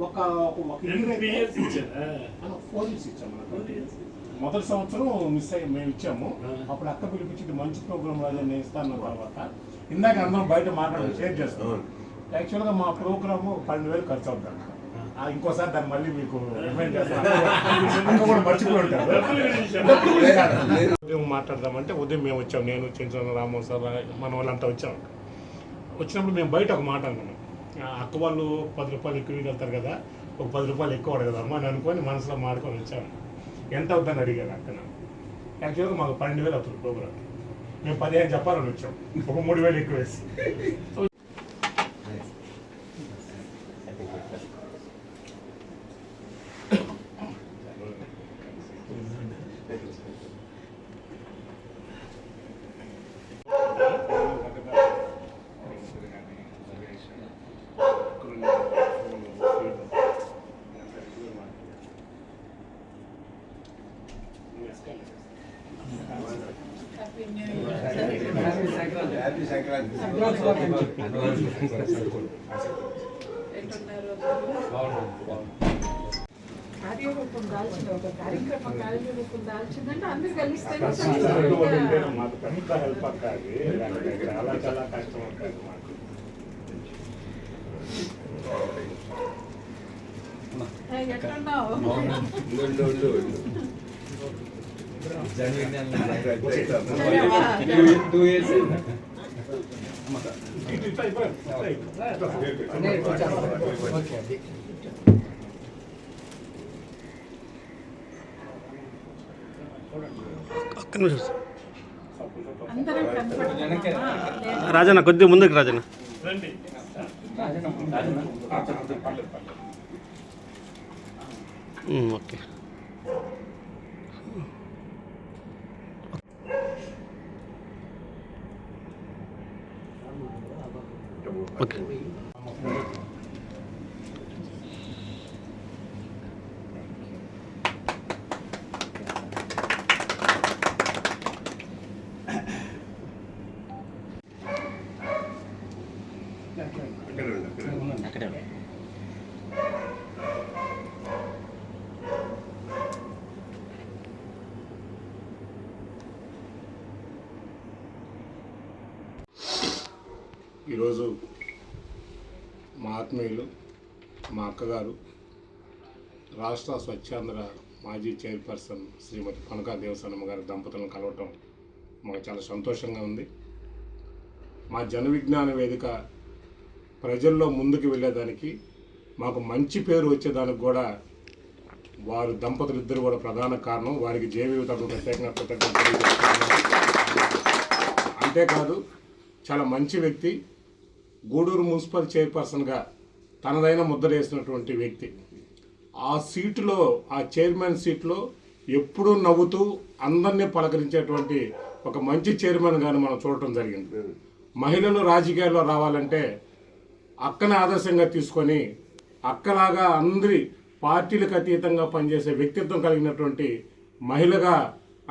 ఒక four years ఇచ్చాము మొదటి సంవత్సరం మిస్ అయ్యి మేము ఇచ్చాము. అప్పుడు అక్క పిలిపించి మంచి ప్రోగ్రామ్ రాజా నేను ఇస్తాను తర్వాత. ఇందాక అందరం బయట మాట్లాడి షేర్ చేస్తాం. యాక్చువల్గా మా ప్రోగ్రామ్ పన్నెండు వేలు ఖర్చు అవుతుంది ఆ, ఇంకోసారి దాన్ని మళ్ళీ మీకు రిమైండ్ చేస్తాను. అక్క కూడా మర్చిపోయి ఉదయం మాట్లాడదామంటే ఉదయం మేము వచ్చాం. నేను చిన్న రామోహన్ సార్ మన వాళ్ళంతా వచ్చాం వచ్చినప్పుడు మేము బయట ఒక మాట అనుకున్నాం. అక్క వాళ్ళు పది రూపాయలు ఎక్కువ వెళ్తారు కదా ఒక పది రూపాయలు ఎక్కువ అడగదమ్మా అని అనుకొని మనసులో మాడుకొని వచ్చాను. ఎంత అవుతుందని అడిగారు అక్కడ యాక్చువల్గా మాకు పన్నెండు వేలు అవుతుంది ప్రోగ్రామ్. మేము పదిహేను చెప్పాలని వచ్చాం. ఒక మూడు వేలు ఎక్కువ వేసి. కార్యరూపం దాల్చిన ఒక కార్యక్రమ కార్యరూపం దాల్చిందంటే అందరు కలిస్తేనే మాకు పెద్ద హెల్ప్ అక్క అది దానికి చాలా చాలా కష్టం ఉంటుంది మాకు ఎట్లున్నావు ఉండు ఉండు ఉండు టూ ఇయర్స్ రాజన్న కొద్దిగా ముందుకు రాజన్న. ఓకే. ఓకే అక్కడ ఉండు అక్కడ ఉండు. ఈరోజు మా ఆత్మీయులు మా అక్కగారు రాష్ట్ర స్వచ్ఛాంధ్ర మాజీ చైర్పర్సన్ శ్రీమతి కనకా దేవసనమ్మ గారి దంపతులను కలవటం మాకు చాలా సంతోషంగా ఉంది. మా జన విజ్ఞాన వేదిక ప్రజల్లో ముందుకు వెళ్ళేదానికి మాకు మంచి పేరు వచ్చేదానికి కూడా వారు దంపతులు ఇద్దరు కూడా ప్రధాన కారణం. వారికి జేవీ తరపు ప్రత్యేకంగా కృతజ్ఞతలు అంతేకాదు చాలా మంచి వ్యక్తి. గూడూరు మున్సిపల్ చైర్పర్సన్గా తనదైన ముద్రేసినటువంటి వ్యక్తి. ఆ సీటులో ఆ చైర్మన్ సీట్లో ఎప్పుడూ నవ్వుతూ అందరినీ పలకరించేటువంటి ఒక మంచి చైర్మన్ గాని మనం చూడటం జరిగింది. మహిళలు రాజకీయాల్లో రావాలంటే అక్కని ఆదర్శంగా తీసుకొని అక్కలాగా అందరి పార్టీలకు అతీతంగా పనిచేసే వ్యక్తిత్వం కలిగినటువంటి మహిళగా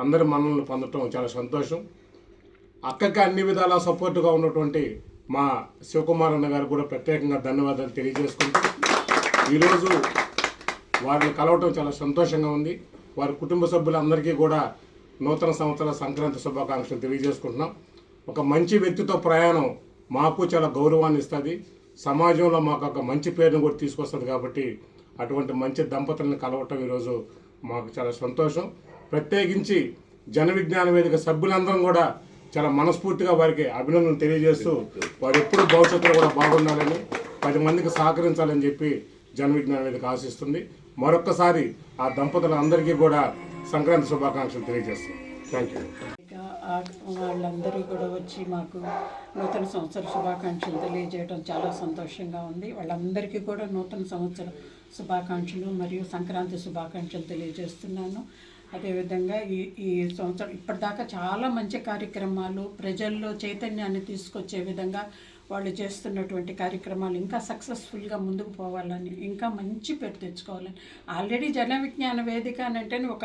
అందరి మనల్ని పొందటం చాలా సంతోషం. అక్కకి అన్ని విధాలా సపోర్టుగా ఉన్నటువంటి మా శివకుమార్ అన్న గారు కూడా ప్రత్యేకంగా ధన్యవాదాలు తెలియజేసుకుంటూ ఈరోజు వారిని కలవటం చాలా సంతోషంగా ఉంది. వారి కుటుంబ సభ్యులందరికీ కూడా నూతన సంవత్సర సంక్రాంతి శుభాకాంక్షలు తెలియజేసుకుంటున్నాం. ఒక మంచి వ్యక్తితో ప్రయాణం మాకు చాలా గౌరవాన్ని ఇస్తుంది. సమాజంలో మాకు ఒక మంచి పేరును కూడా తీసుకొస్తుంది కాబట్టి అటువంటి మంచి దంపతులను కలవటం ఈరోజు మాకు చాలా సంతోషం. ప్రత్యేకించి జన విజ్ఞాన వేదిక సభ్యులందరం కూడా చాలా మనస్ఫూర్తిగా వారికి అభినందనలు తెలియజేస్తూ వారు ఎప్పుడు భవిష్యత్తులో కూడా బాగుండాలని పది మందికి సహకరించాలని చెప్పి జన విజ్ఞాన వేదిక ఆశిస్తుంది. మరొక్కసారి ఆ దంపతులందరికీ కూడా సంక్రాంతి శుభాకాంక్షలు తెలియజేస్తాం థ్యాంక్ యూ వాళ్ళందరూ కూడా వచ్చి మాకు నూతన సంవత్సర శుభాకాంక్షలు తెలియజేయడం చాలా సంతోషంగా ఉంది. వాళ్ళందరికీ కూడా నూతన సంవత్సర శుభాకాంక్షలు మరియు సంక్రాంతి శుభాకాంక్షలు తెలియజేస్తున్నాను. అదేవిధంగా ఈ ఈ సంవత్సరం ఇప్పటిదాకా చాలా మంచి కార్యక్రమాలు ప్రజల్లో చైతన్యాన్ని తీసుకొచ్చే విధంగా వాళ్ళు చేస్తున్నటువంటి కార్యక్రమాలు ఇంకా సక్సెస్ఫుల్గా ముందుకు పోవాలని ఇంకా మంచి పేరు తెచ్చుకోవాలని. ఆల్రెడీ జన విజ్ఞాన వేదిక అని అంటేనే ఒక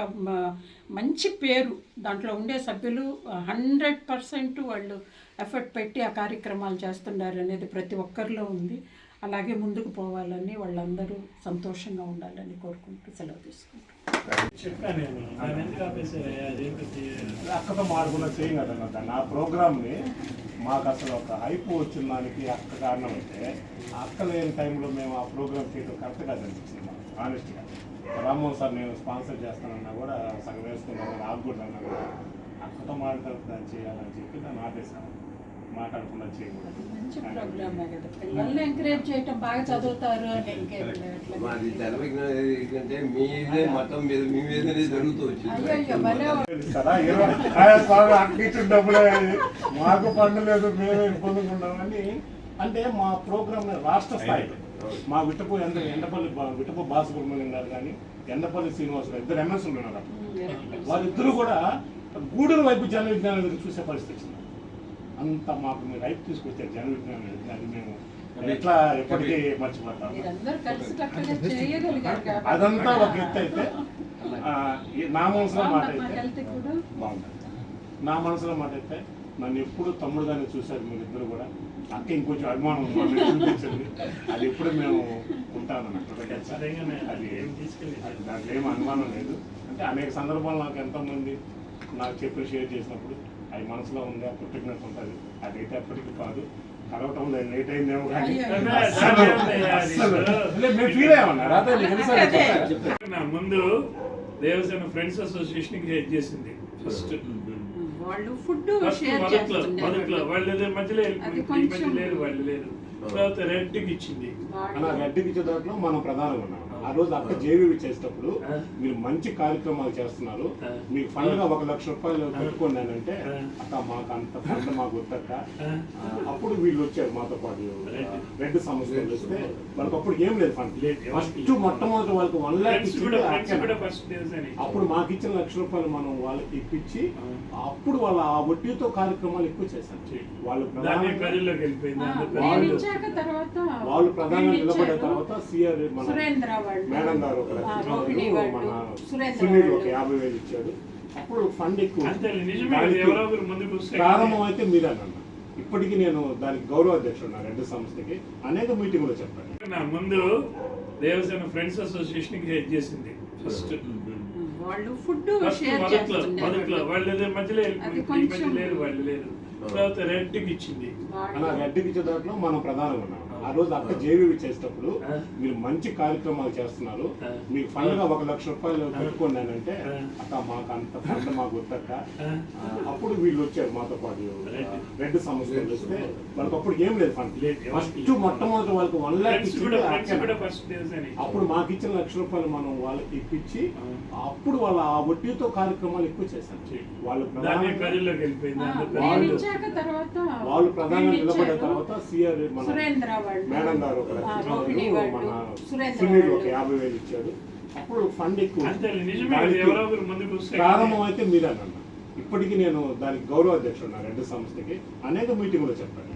మంచి పేరు. దాంట్లో ఉండే సభ్యులు హండ్రెడ్ పర్సెంట్ వాళ్ళు ఎఫర్ట్ పెట్టి ఆ కార్యక్రమాలు చేస్తున్నారు అనేది ప్రతి ఒక్కరిలో ఉంది. అలాగే ముందుకు పోవాలని వాళ్ళందరూ సంతోషంగా ఉండాలని కోరుకుంటూ సెలవు తీసుకుంటాం. అక్కతో మాడుకున్న నా ప్రోగ్రామ్ని మాకు అసలు ఒక హైప్ వచ్చిన దానికి అక్క కారణం అయితే ఆ అక్క లేని టైంలో మేము ఆ ప్రోగ్రామ్ చేయడం కరెక్ట్ కాదు అనిపించింది మాకు ఆనెస్ట్గా రామ్మోహన్ సార్ నేను స్పాన్సర్ చేస్తానన్నా కూడా సగం వేసుకున్నాను నాకు కూడా అన్నా కూడా అక్కతో మాట్లాడుతూ దాన్ని చేయాలని చెప్పి దాన్ని ఆపేశాను మాట్లాడకుండా చేయకూడదు. మంచి ప్రోగ్రామే కదా. పిల్లల్ని ఎంకరేజ్ చేయటం బాగా చదువుతారు అని మాది ఏంటంటే మతం మీద మీ మీదనే జరుగుతూ అయ్యో భలే వచ్చింది కదా ఇరవై ఆయా స్వామి అక్క ఇచ్చిన డబ్బులే అది. మాకు పండలేదు మేమే పొందుకున్నామని అంటే మా ప్రోగ్రామ్ రాష్ట్ర స్థాయిలో మా విటపు ఎండ ఎండపల్లి బా- విటపు బాలసుబ్రహ్మణ్యం గారు కానీ ఎండపల్లి శ్రీనివాస్ గారు ఇద్దరు ఎంఎస్ ఉన్నారు అప్పుడు వాళ్ళిద్దరూ కూడా గూడూరు వైపు జన విజ్ఞానం చూసే పరిస్థితి వచ్చింది. అంత మాకు మీరు రైపు తీసుకొచ్చారు జన విజ్ఞానం. అది మేము ఎట్లా ఎప్పటికీ మర్చిపోతాం అదంతా ఒక ఎత్తు అయితే నా మనసులో మాట అయితే. బాగుంటుంది నా మనసులో మాట అయితే నన్ను ఎప్పుడు తమ్ముడుగానే చూశారు మీరిద్దరు కూడా. అక్క ఇంకొంచెం అభిమానం చూపించింది. అది ఎప్పుడు మేము ఖచ్చితంగానే అది ఏం అది దాంట్లో ఏం అనుమానం లేదు. అంటే అనేక సందర్భాలు నాకు ఎంతోమంది నాకు చెప్పి షేర్ చేసినప్పుడు అది మనసులో ఉంది? ఆ కృతజ్ఞత ఉంటుంది. అదైతే ఎప్పటికీ కాదు. కలవటం లేదు. లేట్ అయిందేమో కానీ ఫీల్ అయ్యామన్నా? ముందు దేవసేన ఫ్రెండ్స్ అసోసియేషన్కి హెడ్ చేసింది. ఫస్ట్ వాళ్ళు ఫుడ్ మొదట్లో వాళ్ళు మధ్యలో మధ్య లేదు వాళ్ళు లేదు. తర్వాత రెంట్కి ఇచ్చింది అన్న రెడ్డికి ఇచ్చే దాంట్లో మనం ప్రధానంగా ఉన్నాం. ఆ రోజు అక్క జేవీవి చేసేటప్పుడు. మీరు మంచి కార్యక్రమాలు చేస్తున్నారు. మీకు ఫండ్గా ఒక లక్ష రూపాయలు పెట్టుకోండి అని అంటే. అక్క మాకు అంత ఫండ్ మాకు వద్దక్క అప్పుడు వీళ్ళు వచ్చారు మాతో పాటు రెడ్. సంస్థలు వస్తే వాళ్ళకి అప్పుడు ఏం లేదు ఫండ్ లేదు. ఫస్ట్ మొట్టమొదటి వాళ్ళకి వన్ ల్యాక్ అప్పుడు మాకు ఇచ్చిన లక్ష రూపాయలు మనం వాళ్ళకి ఇప్పించి. అప్పుడు వాళ్ళ ఆ వడ్డీతో కార్యక్రమాలు ఎక్కువ చేశారు వాళ్ళు వాళ్ళు- ప్రధానంగా నిలబడిన. తర్వాత సిఆర్ మన మేడం గారు ఒక లక్ష రూపాయలు, మన సునీల్. యాభై వేలు ఇచ్చాడు. అప్పుడు ఫండ్ ఎక్కువ అంతే నిజమే దానికి ఎవరో ఒకరు ముందుకు వస్తే ప్రారంభం అయితే మీరేనన్న ఇప్పటికీ నేను దానికి గౌరవ అధ్యక్షుడు నా రెడ్డి సంస్థకి అనేక మీటింగ్లో చెప్పాను. నా ముందు దేవసేన ఫ్రెండ్స్ అసోసియేషన్కి హెడ్ చేసింది. ఫస్ట్ వాళ్ళు ఫుడ్ షేర్ చేస్తున్నారు. వాళ్ళు మధ్యలో అది కొంచెం- లేదు వాళ్ళు లేదు తర్వాత రెంట్కి ఇచ్చింది అన్న రెడ్డికి ఇచ్చే దాంట్లో మనం ప్రధానంగా ఉన్నాం ఆ రోజు అక్క జేవీవి చేసేటప్పుడు. మీరు మంచి కార్యక్రమాలు చేస్తున్నారు. మీకు ఫండ్గా ఒక లక్ష రూపాయలు పెట్టుకోండి అని అంటే. అక్క మాకు అంత ఫండ్ మాకు వద్దక్క. అప్పుడు వీళ్ళు వచ్చారు మాతో పాటు. రెడ్. సంస్థలు వస్తే వాళ్ళకి అప్పుడు ఏం లేదు ఫండ్. లేదు. ఫస్ట్ మొట్టమొదటి వాళ్ళకి వన్ ల్యాక్ అప్పుడు మాకు ఇచ్చిన లక్ష రూపాయలు మనం వాళ్ళకి ఇప్పించి ఆ. అప్పుడు వాళ్ళ ఆ వడ్డీతో కార్యక్రమాలు ఎక్కువ చేశారు. వాళ్ళు వాళ్ళు- ఇచ్చాక తర్వాత వాళ్ళు ప్రధానంగా నిలబడిన ఇచ్చారు. తర్వాత సిఆర్ మన సురేంద్ర వాళ్ళు. మేడం గారు ఒక మన సునీల్ ఒక. యాభై వేలు ఇచ్చాడు అప్పుడు ఫండ్ ఎక్కువ ప్రారంభం అయితే మీరేనన్న ఇప్పటికీ నేను దానికి గౌరవ అధ్యక్షుడు నా రెడ్డి సంస్థకి అనేక మీటింగ్లో చెప్పాను.